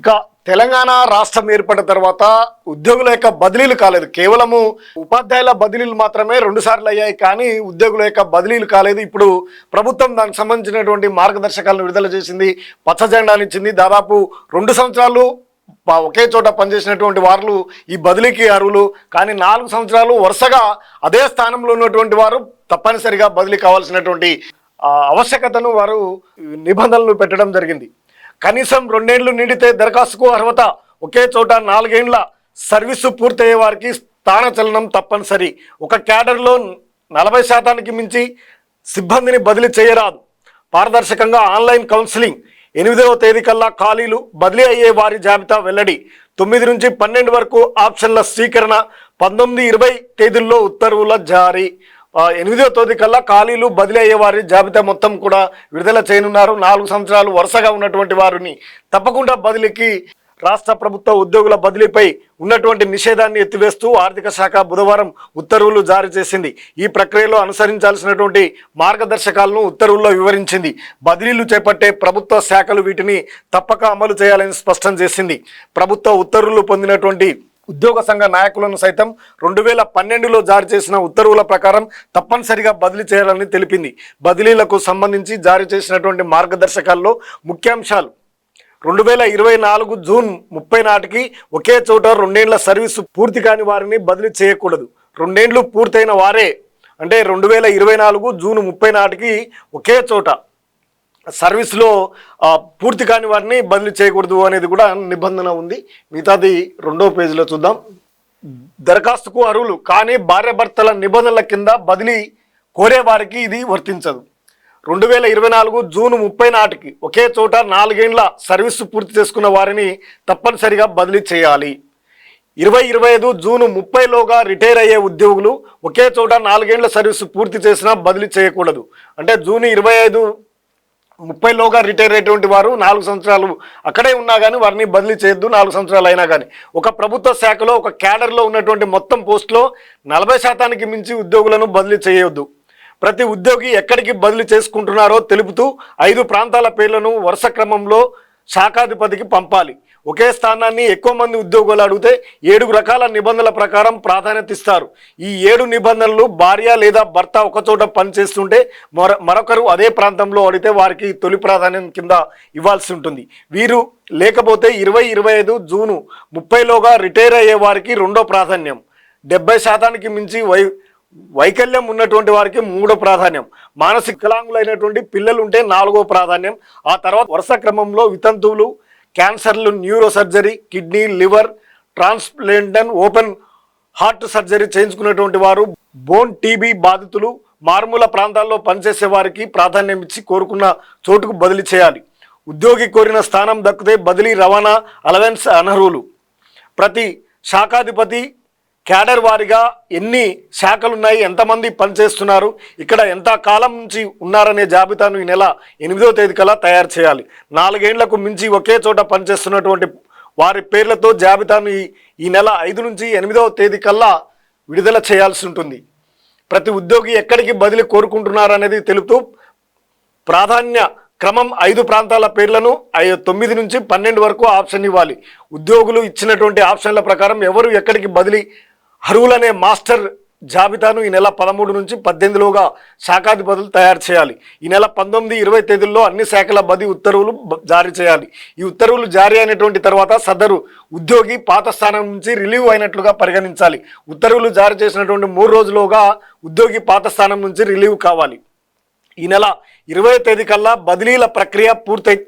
ఇక తెలంగాణ రాష్ట్రం ఏర్పడిన తర్వాత ఉద్యోగుల యొక్క బదిలీలు కాలేదు. కేవలము ఉపాధ్యాయుల బదిలీలు మాత్రమే రెండు సార్లు అయ్యాయి కానీ ఉద్యోగుల యొక్క బదిలీలు కాలేదు. ఇప్పుడు ప్రభుత్వం దానికి సంబంధించినటువంటి మార్గదర్శకాలను విడుదల చేసింది పచ్చ జెండాలు ఇచ్చింది. దాదాపు రెండు సంవత్సరాలు ఒకే చోట పనిచేసినటువంటి వారు ఈ బదిలీకి అర్హులు. కానీ నాలుగు సంవత్సరాలు వరుసగా అదే స్థానంలో ఉన్నటువంటి వారు తప్పనిసరిగా బదిలీ కావాల్సినటువంటి ఆవశ్యకతను వారు నిబంధనలు పెట్టడం జరిగింది. కనీసం రెండేళ్ళు నిండితే దరఖాస్తుకు అర్హత ఒకే చోట నాలుగేండ్ల సర్వీసు పూర్తయ్యే వారికి స్థానచలనం తప్పనిసరి. ఒక క్యాడర్లో నలభై శాతానికి మించి సిబ్బందిని బదిలీ చేయరాదు. పారదర్శకంగా ఆన్లైన్ కౌన్సిలింగ్ ఎనిమిదవ తేదీ కల్లా ఖాళీలు బదిలీ అయ్యే వారి జాబితా వెల్లడి. తొమ్మిది నుంచి పన్నెండు వరకు ఆప్షన్ల స్వీకరణ పంతొమ్మిది ఇరవై తేదీల్లో ఉత్తర్వుల జారీ. ఎనిమిదో తేదీ కల్లా ఖాళీలు బదిలీ అయ్యే వారి జాబితా మొత్తం కూడా విడుదల చేయనున్నారు. నాలుగు సంవత్సరాలు వరుసగా ఉన్నటువంటి వారిని తప్పకుండా బదిలీకి రాష్ట్ర ప్రభుత్వ ఉద్యోగుల బదిలీపై ఉన్నటువంటి నిషేధాన్ని ఎత్తివేస్తూ ఆర్థిక శాఖ బుధవారం ఉత్తర్వులు జారీ చేసింది. ఈ ప్రక్రియలో అనుసరించాల్సినటువంటి మార్గదర్శకాలను ఉత్తర్వుల్లో వివరించింది. బదిలీలు చేపట్టే ప్రభుత్వ శాఖలు వీటిని తప్పక అమలు చేయాలని స్పష్టం చేసింది. ప్రభుత్వ ఉత్తర్వులు పొందినటువంటి ఉద్యోగ సంఘ నాయకులను సైతం రెండు వేల పన్నెండులో జారీ చేసిన ఉత్తర్వుల ప్రకారం తప్పనిసరిగా బదిలీ చేయాలని తెలిపింది. బదిలీలకు సంబంధించి జారీ చేసినటువంటి మార్గదర్శకాల్లో ముఖ్యాంశాలు. రెండు వేల ఇరవై నాలుగు జూన్ ముప్పై నాటికి ఒకే చోట రెండేండ్ల సర్వీసు పూర్తి కాని వారిని బదిలీ చేయకూడదు. రెండేండ్లు పూర్తయిన వారే అంటే రెండు వేల ఇరవై నాలుగు జూన్ ముప్పై నాటికి ఒకే చోట సర్వీస్లో పూర్తి కాని వారిని బదిలీ చేయకూడదు అనేది కూడా నిబంధన ఉంది. మిగతాది రెండో పేజీలో చూద్దాం. దరఖాస్తుకు అర్హులు కానీ భార్యాభర్తల నిబంధనల కింద బదిలీ కోరే వారికి ఇది వర్తించదు. రెండు వేల ఇరవై నాలుగు జూన్ ముప్పై నాటికి ఒకే చోట నాలుగేండ్ల సర్వీసు పూర్తి చేసుకున్న వారిని తప్పనిసరిగా బదిలీ చేయాలి. ఇరవై ఇరవై ఐదు జూన్ ముప్పైలోగా రిటైర్ అయ్యే ఉద్యోగులు ఒకే చోట నాలుగేండ్ల సర్వీసు పూర్తి చేసినా బదిలీ చేయకూడదు. అంటే జూన్ ఇరవై ఐదు ముప్పైలోగా రిటైర్ అయ్యేటువంటి వారు నాలుగు సంవత్సరాలు అక్కడే ఉన్నా కానీ వారిని బదిలీ చేయొద్దు నాలుగు సంవత్సరాలు అయినా కానీ ఒక ప్రభుత్వ శాఖలో ఒక క్యాడర్లో ఉన్నటువంటి మొత్తం పోస్టులో నలభై శాతానికి మించి ఉద్యోగులను బదిలీ చేయొద్దు. ప్రతి ఉద్యోగి ఎక్కడికి బదిలీ చేసుకుంటున్నారో తెలుపుతూ ఐదు ప్రాంతాల పేర్లను వరుస క్రమంలో శాఖాధిపతికి పంపాలి. ఒకే స్థానాన్ని ఎక్కువ మంది ఉద్యోగులు అడిగితే ఏడు రకాల నిబంధనల ప్రకారం ప్రాధాన్యత ఇస్తారు. ఈ ఏడు నిబంధనలు భార్య లేదా భర్త ఒకచోట పనిచేస్తుంటే మర మరొకరు అదే ప్రాంతంలో అడిగితే వారికి తొలి ప్రాధాన్యం కింద ఇవ్వాల్సి ఉంటుంది. వీరు లేకపోతే ఇరవై ఇరవై ఐదు జూను ముప్పైలోగా రిటైర్ అయ్యే వారికి రెండో ప్రాధాన్యం. డెబ్బై శాతానికి మించి వై వైకల్యం ఉన్నటువంటి వారికి మూడో ప్రాధాన్యం. మానసిక వికలాంగులైనటువంటి పిల్లలు ఉంటే నాలుగో ప్రాధాన్యం. ఆ తర్వాత వరుస క్రమంలో వితంతువులు క్యాన్సర్లు న్యూరో సర్జరీ కిడ్నీ లివర్ ట్రాన్స్ప్లాంటన్ ఓపెన్ హార్ట్ సర్జరీ చేయించుకున్నటువంటి వారు బోన్ టీబీ బాధితులు మారుమూల ప్రాంతాల్లో పనిచేసే వారికి ప్రాధాన్యం ఇచ్చి కోరుకున్న చోటుకు బదిలీ చేయాలి. ఉద్యోగి కోరిన స్థానం దక్కితే బదిలీ రవాణా అలవెన్స్ అనర్హులు. ప్రతి శాఖాధిపతి క్యాడర్ వారిగా ఎన్ని శాఖలు ఉన్నాయి ఎంతమంది పనిచేస్తున్నారు ఇక్కడ ఎంత కాలం నుంచి ఉన్నారనే జాబితాను ఈ నెల ఎనిమిదో తేదీ కల్లా తయారు చేయాలి. నాలుగేండ్లకు మించి ఒకే చోట పనిచేస్తున్నటువంటి వారి పేర్లతో జాబితాను ఈ నెల ఐదు నుంచి ఎనిమిదవ తేదీ కల్లా విడుదల చేయాల్సి ఉంటుంది. ప్రతి ఉద్యోగి ఎక్కడికి బదిలీ కోరుకుంటున్నారనేది తెలుపుతూ ప్రాధాన్య క్రమం ఐదు ప్రాంతాల పేర్లను ఐ- తొమ్మిది నుంచి పన్నెండు వరకు ఆప్షన్ ఇవ్వాలి. ఉద్యోగులు ఇచ్చినటువంటి ఆప్షన్ల ప్రకారం ఎవరు ఎక్కడికి బదిలీ అర్హులనే మాస్టర్ జాబితాను ఈ నెల పదమూడు నుంచి పద్దెనిమిదిలోగా శాఖాధిపతులు తయారు చేయాలి. ఈ నెల పంతొమ్మిది ఇరవై తేదీల్లో అన్ని శాఖల బది ఉత్తర్వులు జారీ చేయాలి. ఈ ఉత్తర్వులు జారీ అయినటువంటి తర్వాత సదరు ఉద్యోగి పాత స్థానం నుంచి రిలీవ్ అయినట్లుగా పరిగణించాలి. ఉత్తర్వులు జారీ చేసినటువంటి మూడు రోజులుగా ఉద్యోగి పాత స్థానం నుంచి రిలీవ్ కావాలి. ఈ నెల ఇరవై తేదీ కల్లా బదిలీల ప్రక్రియ పూర్తయి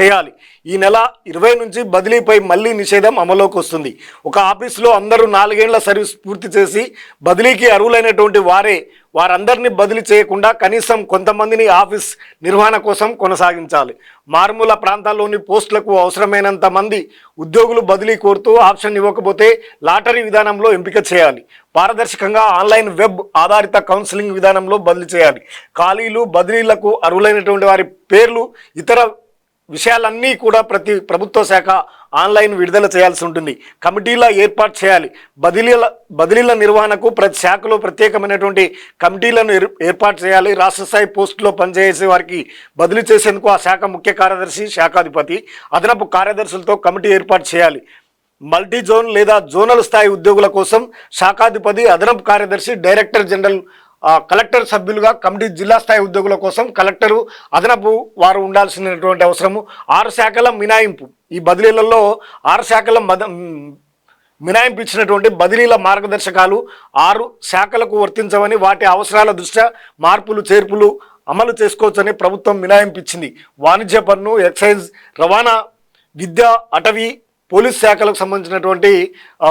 చేయాలి. ఈ నెల ఇరవై నుంచి బదిలీపై మళ్ళీ నిషేధం అమలులోకి వస్తుంది. ఒక ఆఫీసులో అందరూ నాలుగేళ్ళ సర్వీస్ పూర్తి చేసి బదిలీకి అర్హులైనటువంటి వారే వారందరినీ బదిలీ చేయకుండా కనీసం కొంతమందిని ఆఫీస్ నిర్వహణ కోసం కొనసాగించాలి. మారుమూల ప్రాంతాల్లోని పోస్టులకు అవసరమైనంత మంది ఉద్యోగులు బదిలీ కోరుతూ ఆప్షన్ ఇవ్వకపోతే లాటరీ విధానంలో ఎంపిక చేయాలి. పారదర్శకంగా ఆన్లైన్ వెబ్ ఆధారిత కౌన్సిలింగ్ విధానంలో బదిలీ చేయాలి. ఖాళీలు బదిలీలకు అర్హులైనటువంటి వారి పేర్లు ఇతర విషయాలన్నీ కూడా ప్రతి ప్రభుత్వ శాఖ ఆన్లైన్ విడుదల చేయాల్సి ఉంటుంది. కమిటీల ఏర్పాటు చేయాలి. బదిలీల బదిలీల నిర్వహణకు ప్రతి శాఖలో ప్రత్యేకమైనటువంటి కమిటీలను ఏర్- ఏర్పాటు చేయాలి. రాష్ట్ర స్థాయి పోస్టులో పనిచేసే వారికి బదిలీ చేసేందుకు ఆ శాఖ ముఖ్య కార్యదర్శి శాఖాధిపతి అదనపు కార్యదర్శులతో కమిటీ ఏర్పాటు చేయాలి. మల్టీ జోన్ లేదా జోనల్ స్థాయి ఉద్యోగుల కోసం శాఖాధిపతి అదనపు కార్యదర్శి డైరెక్టర్ జనరల్ కలెక్టర్ సభ్యులుగా కమిటీ జిల్లా స్థాయి ఉద్యోగుల కోసం కలెక్టరు అదనపు వారు ఉండాల్సినటువంటి అవసరము. ఆరు శాఖల మినాయింపు. ఈ బదిలీలలో ఆరు శాఖల మినాయింపు ఇచ్చినటువంటి బదిలీల మార్గదర్శకాలు ఆరు శాఖలకు వర్తించవని వాటి అవసరాల దృష్ట్యా మార్పులు చేర్పులు అమలు చేసుకోవచ్చని ప్రభుత్వం మినాయింపు ఇచ్చింది. వాణిజ్య పన్ను ఎక్సైజ్ రవాణా విద్య అటవీ పోలీస్ శాఖలకు సంబంధించినటువంటి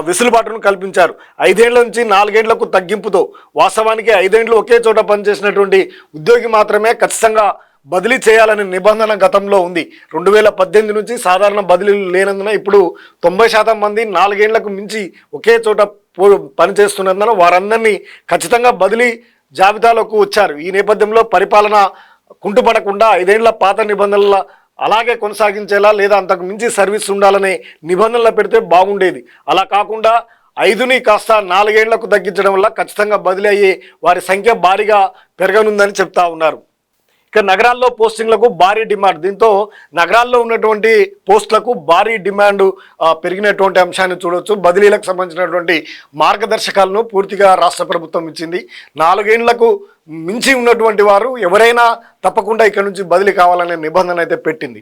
వెసులుబాటును కల్పించారు. ఐదేళ్ళ నుంచి నాలుగేండ్లకు తగ్గింపుతో వాస్తవానికి ఐదేండ్లు ఒకే చోట పనిచేసినటువంటి ఉద్యోగి మాత్రమే ఖచ్చితంగా బదిలీ చేయాలనే నిబంధన గతంలో ఉంది. రెండు వేల పద్దెనిమిది నుంచి సాధారణ బదిలీలు లేనందున ఇప్పుడు తొంభై శాతం మంది నాలుగేండ్లకు మించి ఒకే చోట పో పనిచేస్తున్నందున వారందరినీ ఖచ్చితంగా బదిలీ జాబితాలోకి వచ్చారు. ఈ నేపథ్యంలో పరిపాలన కుంటుపడకుండా ఐదేళ్ళ పాత నిబంధనల అలాగే కొనసాగించేలా లేదా అంతకు మించి సర్వీస్ ఉండాలనే నిబంధనలు పెడితే బాగుండేది. అలా కాకుండా ఐదుని కాస్త నాలుగేళ్ళకు తగ్గించడం వల్ల ఖచ్చితంగా బదిలీ అయ్యే వారి సంఖ్య భారీగా పెరగనుందని చెప్తా ఉన్నారు. ఇక నగరాల్లో పోస్టింగ్లకు భారీ డిమాండ్. దీంతో నగరాల్లో ఉన్నటువంటి పోస్టులకు భారీ డిమాండ్ పెరిగినటువంటి అంశాన్ని చూడొచ్చు. బదిలీలకు సంబంధించినటువంటి మార్గదర్శకాలను పూర్తిగా రాష్ట్ర ప్రభుత్వం ఇచ్చింది. నాలుగేండ్లకు మించి ఉన్నటువంటి వారు ఎవరైనా తప్పకుండా ఇక్కడ నుంచి బదిలీ కావాలనే నిబంధన అయితే పెట్టింది.